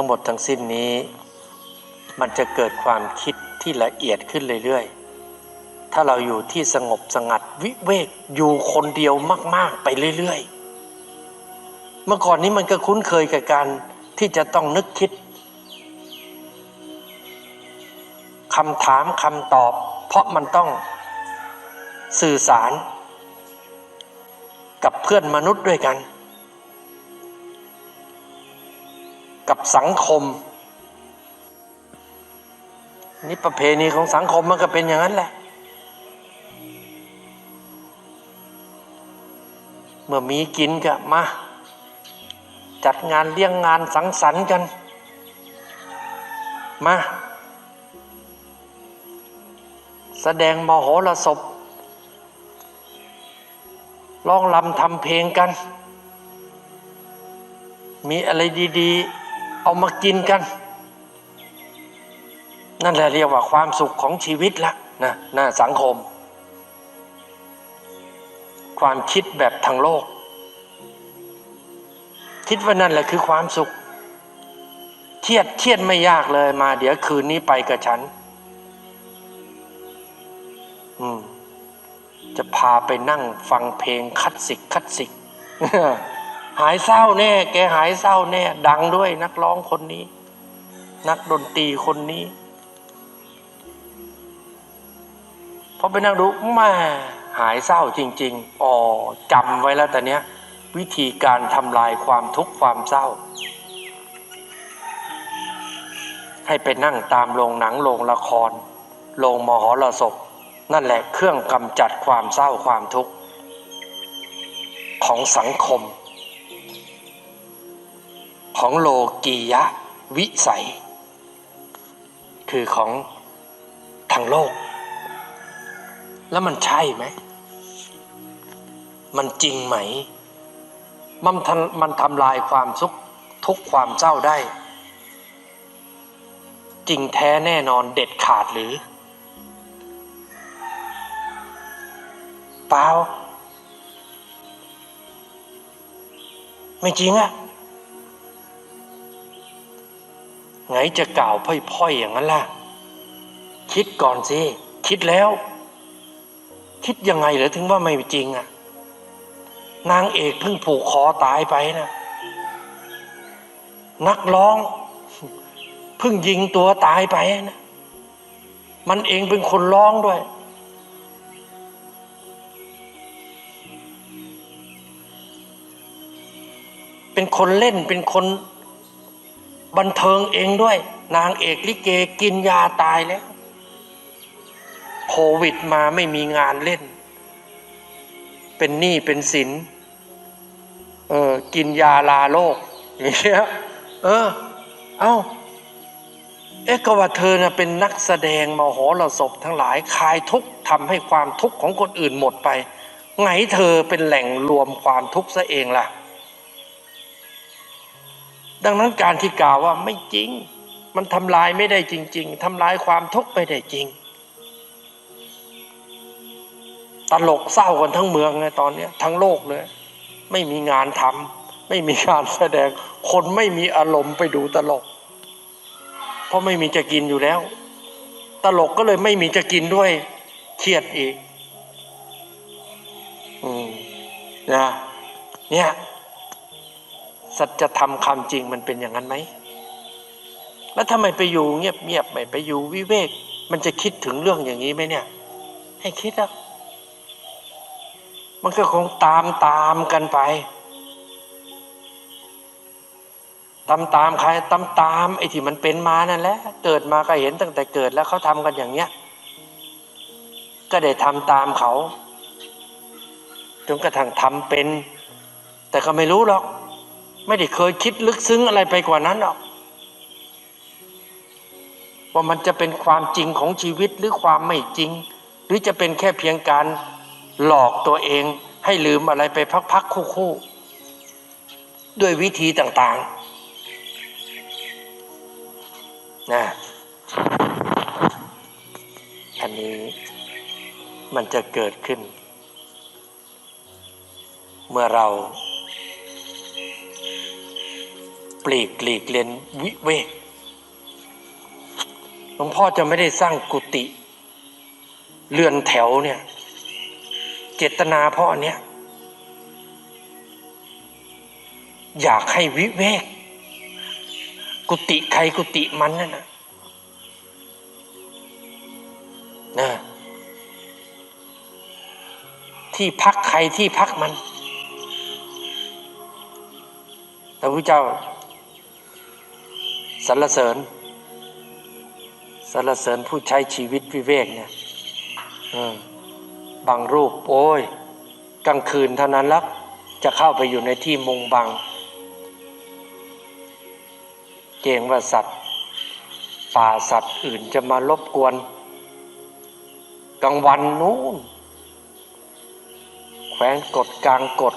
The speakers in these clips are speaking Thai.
ทั้งหมดทั้งสิ้นนี้ มันจะเกิดความคิดที่ละเอียดขึ้นเรื่อยๆ ถ้าเราอยู่ที่สงบสงัดวิเวกอยู่คนเดียวมาก ๆ ไปเรื่อยๆ เมื่อก่อนนี้มันก็คุ้นเคยกับการที่จะต้องนึกคิดคำถามคำตอบ เพราะมันต้องสื่อสาร กับเพื่อนมนุษย์ด้วยกัน กับสังคม นี่ประเพณีของสังคมมันก็เป็นอย่างนั้นแหละ เมื่อมีกินก็มา จัดงานเลี้ยงงานสังสรรค์กัน มา แสดงมโหรสพร้องรำทำเพลงกัน มีอะไรดี ๆ เอามากินกัน นั่นแหละเรียกว่าความสุขของชีวิตละนะนะสังคม ความคิดแบบทางโลก คิดว่านั่นแหละคือความสุขเครียดเครียดไม่ยากเลยมา เดี๋ยวคืนนี้ไปกับฉัน อืมจะพาไปนั่งฟังเพลงคลาสสิกคลาสสิก หายเศร้าแน่ แกหายเศร้าแน่ ดังด้วยนักร้องคนนี้ นักดนตรีคนนี้พอไปนั่งดูแม่หายเศร้าจริง ๆอ๋อจำไว้แล้วแต่เนี้ย วิธีการทำลายความทุกข์ความเศร้า ให้ไปนั่งตามโรงหนังโรงละครโรงมหรสพนั่นแหละเครื่องกำจัดความเศร้าความทุกข์ของสังคม ของโลกียะวิสัย คือของทางโลก แล้วมันใช่ไหม มันจริงไหม มันทำมันทำลายความทุกทุกความเศร้าได้ จริงแท้แน่นอนเด็ดขาดหรือเปล่าไม่จริงอะ ไงจะกล่าวพ่อยๆอย่างนั้นล่ะ คิดก่อนสิ คิดแล้ว คิดยังไงเหรอถึงว่าไม่จริงอะนางเอกเพิ่งผูกคอตายไปนะ นักร้องเพิ่งยิงตัวตายไปนะ มันเองเป็นคนร้องด้วย เป็นคนเล่นเป็นคน บันเทิงเองด้วย นางเอกลิเกกินยาตายแล้วโควิดมาไม่มีงานเล่น เป็นหนี้เป็นสินเออกินยาลาโลกอย่างเงี้ยเออ เอ้าเอ๊ะก็ว่าเธอน่ะเป็นนักแสดงมโหรสพทั้งหลายคลายทุกข์ทำให้ความทุกข์ของคนอื่นหมดไป ไงเธอเป็นแหล่งรวมความทุกข์ซะเองล่ะ ดังนั้นการที่กล่าวว่าไม่จริง มันทำลายไม่ได้จริง ๆทำลายความทุกข์ไม่ได้จริง ตลกเศร้ากันทั้งเมืองไงตอนนี้ทั้งโลกเลย ไม่มีงานทำไม่มีงานแสดง คนไม่มีอารมณ์ไปดูตลก เพราะไม่มีจะกินอยู่แล้ว ตลกก็เลยไม่มีจะกินด้วยเครียดอีก อืมนะเนี่ย สัจธรรมคำจริงมันเป็นอย่างนั้นไหม แล้วทำไมไปอยู่เงียบเงียบๆไม่ไปอยู่วิเวก มันจะคิดถึงเรื่องอย่างนี้ไหมเนี่ย ให้คิดอะมันก็คงตามตามกันไป ตามตามใครตามตามไอ้ที่มันเป็นมานั่นแหละ เกิดมาก็เห็นตั้งแต่เกิดแล้วเขาทำกันอย่างเนี้ย ก็ได้ทำตามเขาจนกระทั่งทำเป็น แต่ก็ไม่รู้หรอก ไม่ได้เคยคิดลึกซึ้งอะไรไปกว่านั้นหรอกว่ามันจะเป็นความจริงของชีวิตหรือความไม่จริง หรือจะเป็นแค่เพียงการหลอกตัวเองให้ลืมอะไรไปพักๆคู่ๆด้วยวิธีต่างๆนะอันนี้มันจะเกิดขึ้น เมื่อเรา ลีกหลีกเลียนวิเวกหลวงพ่อจะไม่ได้สร้างกุฏิเรือนแถวเนี่ย เจตนาเพราะอันเนี้ยอยากให้วิเวก กุฏิใครกุฏิมันนั่นนะนะที่พักใครที่พักมันพระพุทธเจ้า สรรเสริญสรรเสริญผู้ใช้ชีวิตวิเวกเนี่ยบางรูป โอ้ย กลางคืนเท่านั้นล้วจะเข้าไปอยู่ในที่มุงบัง เกรงว่าสัตว์ ป่าสัตว์อื่นจะมารบกวน กลางวันนู้นแขวนกดกลางกด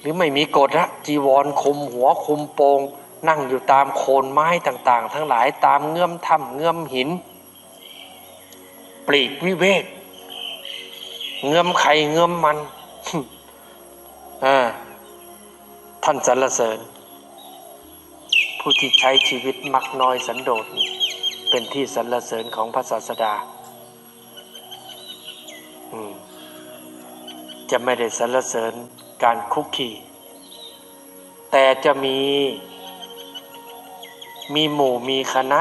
หรือไม่มีกฎนะจีวรคุมหัวคุมโปง นั่งอยู่ตามโคนไม้ต่างๆ ทั้งหลายตามเงื่อมถ้ำเงื่อมหิน ปลีกวิเวก เงื่อมไข่เงื่อมมันท่านสรรเสริญ ผู้ที่ใช้ชีวิตมักน้อยสันโดษเป็นที่สรรเสริญของพระศาสดาจะไม่ได้สรรเสริญการคุกคีแต่จะมี มีหมู่มีคณะ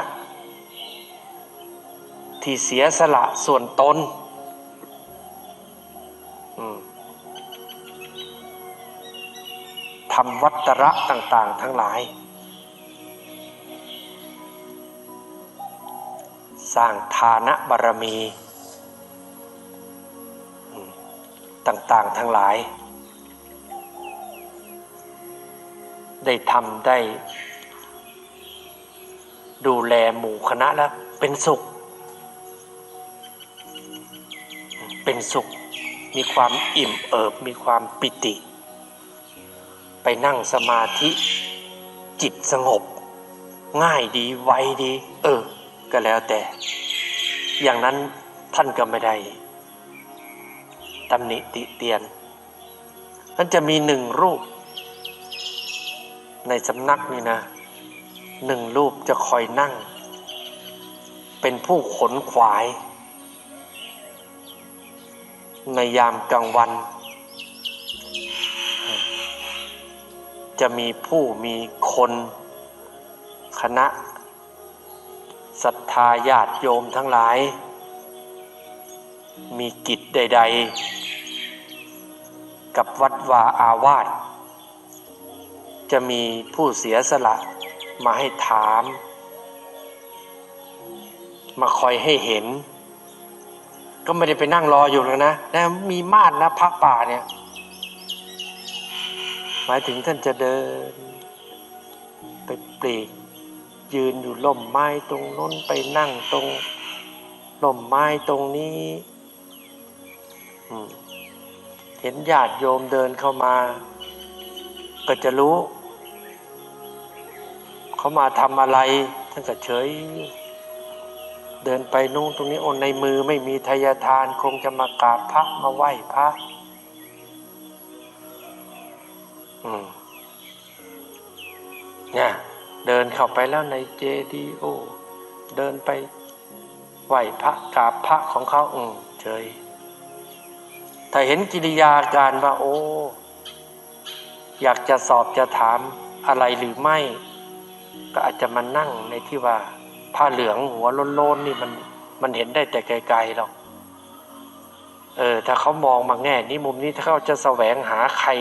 ที่เสียสละส่วนตนทำวัตระต่างๆ ทั้งหลาย สร้างฐานะบารมี ต่างๆ ทั้งหลาย ได้ทำได้ ดูแลหมู่คณะแล้วเป็นสุข เป็นสุข มีความอิ่มเอิบ มีความปิติ ไปนั่งสมาธิจิตสงบ ง่ายดีไวดี เออ ก็แล้วแต่ อย่างนั้นท่านก็ไม่ได้ตำหนิติเตียนท่านจะมีหนึ่งรูป ในสำนักนี่นะ หนึ่งรูปจะคอยนั่ง เป็นผู้ขนขวาย ในยามกลางวัน จะมีผู้มีคนคณะศรัทธาญาติโยมทั้งหลาย มีกิจใด ๆ กับวัดวาอาวาสจะมีผู้เสียสละ มาให้ถาม มาคอยให้เห็น ก็ไม่ได้ไปนั่งรออยู่แล้วนะนะมีมาดนะพระป่าเนี่ย หมายถึงท่านจะเดิน ไปปลีก ยืนอยู่ล่มไม้ตรงน้นไปนั่งตรงล่มไม้ตรงนี้เห็นญาติโยมเดินเข้ามา ก็จะรู้ เขามาทำอะไรท่านก็เฉย เดินไปนู่นตรงนี้โอนในมือไม่มีทายทาน คงจะมากราบพระมาไหว้พระอืมเนี่ยเดินเข้าไปแล้วในเจดีโอ เดินไปไหว้พระกราบพระของเขาอืมเฉยถ้าเห็นกิริยาการว่า โอ้ อยากจะสอบจะถามอะไรหรือไม่ ก็อาจจะมานั่งในที่ว่าผ้าเหลืองหัวโล้นๆนี่มันมันเห็นได้แต่ไกลๆหรอกเออถ้าเขามองมาแง่นี้มุมนี้ถ้าเขาจะแสวงหาใคร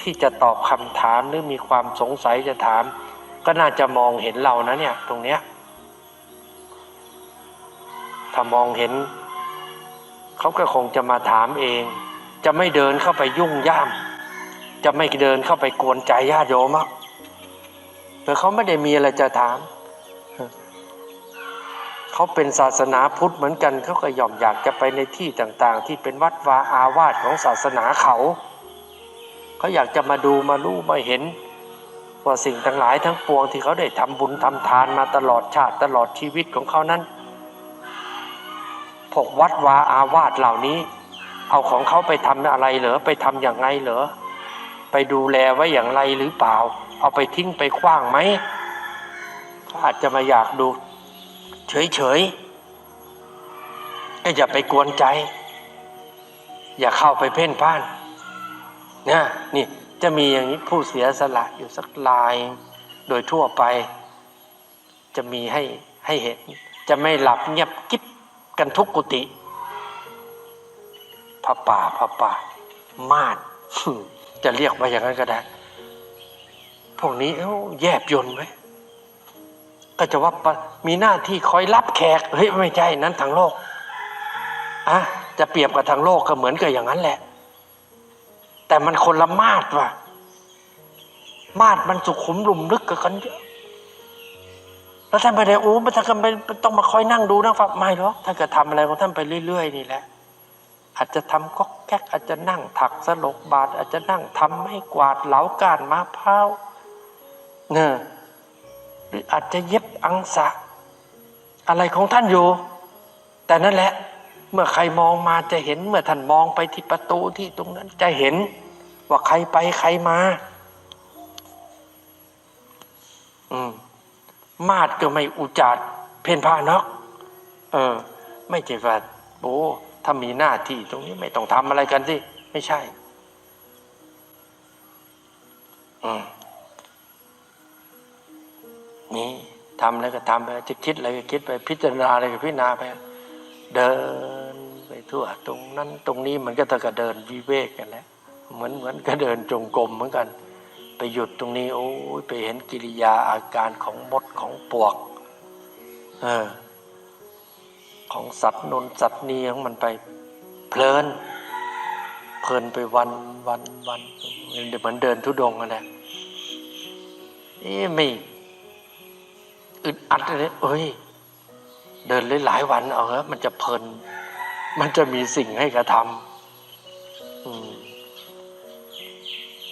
ที่จะตอบคำถามหรือมีความสงสัยจะถาม ก็น่าจะมองเห็นเรานะเนี่ยตรงเนี้ยถ้ามองเห็น เขาก็คงจะมาถามเอง จะไม่เดินเข้าไปยุ่งย่าม จะไม่เดินเข้าไปกวนใจญาติโยมอะ แต่เขาไม่ได้มีอะไรจะถาม เขาเป็นศาสนาพุทธเหมือนกัน เขาก็ย่อมอยากจะไปในที่ต่างๆ ที่เป็นวัดวาอาวาสของศาสนาเขา เขาอยากจะมาดูมารู้มาเห็น ว่าสิ่งทั้งหลายทั้งปวงที่เขาได้ทำบุญทำทานมาตลอดชาติตลอดชีวิตของเขานั้นพวกวัดวาอาวาสเหล่านี้ เอาของเขาไปทำอะไรเหรอไปทำอย่างไงเหรอไปดูแลไว้อย่างไรหรือเปล่า เอาไปทิ้งไปคว้างไหมเขาอาจจะมาอยากดู เฉยๆก็อย่าไปกวนใจ อย่าเข้าไปเพ่นพ่านนะนี่จะมีอย่างนี้ผู้เสียสละอยู่สักลาย โดยทั่วไป จะมีให้ให้เห็น จะไม่หลับเงียบกิ๊บกันทุกกุฏิพระป่าพระป่า มาดจะเรียกว่าอย่างนั้นก็ได้ พวกนี้เอ้าแยบยนไหมก็จะว่ามีหน้าที่คอยรับแขกเฮ้ยไม่ใช่นั้นทางโลกอะจะเปรียบกับทางโลกก็เหมือนกับอย่างนั้นแหละ แต่มันคนละมาดว่ะ มาดมันสุขุมลุมลึกกันเยอะแล้วท่านไปไหนโอ้ไม่ท่านก็ไม่ต้องมาคอยนั่งดูนั่งฟังไม่หรอกท่านก็ทำอะไรของท่านไปเรื่อย ๆ นี่แหละ อาจจะทำก๊อกแก๊กอาจจะนั่งถักสลกบาท อาจจะนั่งทำให้กวาดเหลากานมะพร้าว เนี่ยหรืออาจจะเย็บอังสะ อะไรของท่านอยู่ แต่นั่นแหละ เมื่อใครมองมาจะเห็นเมื่อท่านมองไปที่ประตูที่ตรงนั้นจะเห็น ว่าใครไปใครมา อืม มาดก็ไม่อุจาดเพนพานกเออ ไม่ใช่ว่าโอ้ถ้ามีหน้าที่ตรงนี้ไม่ต้องทำอะไรกันสิ ไม่ใช่ อืม นี่ทำอะไรก็ทำไปจะคิดอะไรก็คิดไปพิจารณาอะไรก็พิจารณาไป เดินไปทั่วตรงนั้นตรงนี้มันก็ต้องกระเดินวิเวกกันแหล้วเหมือนเหมือนก็เดินจงกรมเหมือนกัน ไปหยุดตรงนี้โอ้ยไปเห็นกิริยาอาการของมดของปวก เออ ของสัตว์นนสัตว์นี้ของมันไป เพลิน เพลินไปวันวันวันเหมือนเดินทุดงค์นั่นแหละเอ๊ะไม่ อึดอัดเลยเอ้ย เดินหลายวันเอาเหอะมันจะเพลิน มันจะมีสิ่งให้กระทำอืม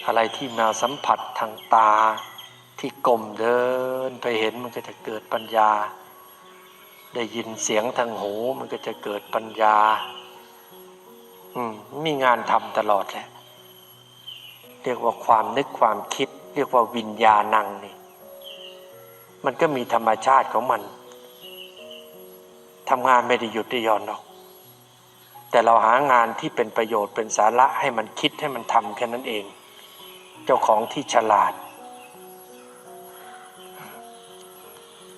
อะไรที่มาสัมผัสทางตา ที่กลมเดินไปเห็นมันก็จะเกิดปัญญา ได้ยินเสียงทางหูมันก็จะเกิดปัญญา อืมมีงานทำตลอดแหละเรียกว่าความนึกความคิด เรียกว่าวิญญาณังนี่ มันก็มีธรรมชาติของมันทำงานไม่ได้หยุดได้หย่อนหรอก แต่เราหางานที่เป็นประโยชน์เป็นสาระให้มันคิดให้มันทำแค่นั้นเอง เจ้าของที่ฉลาด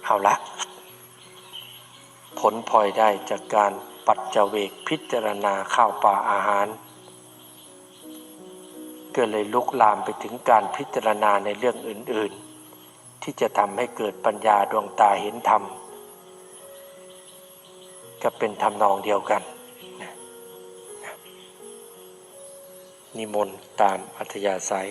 เอาละ ผลพลอยได้จากการปัจเจเวกพิจารณาข้าวปลาอาหาร ก็เลยลุกลามไปถึงการพิจารณาในเรื่องอื่นๆ ที่จะทำให้เกิดปัญญาดวงตาเห็นธรรม ก็เป็นทำนองเดียวกัน นิมนต์ตามอัธยาศัย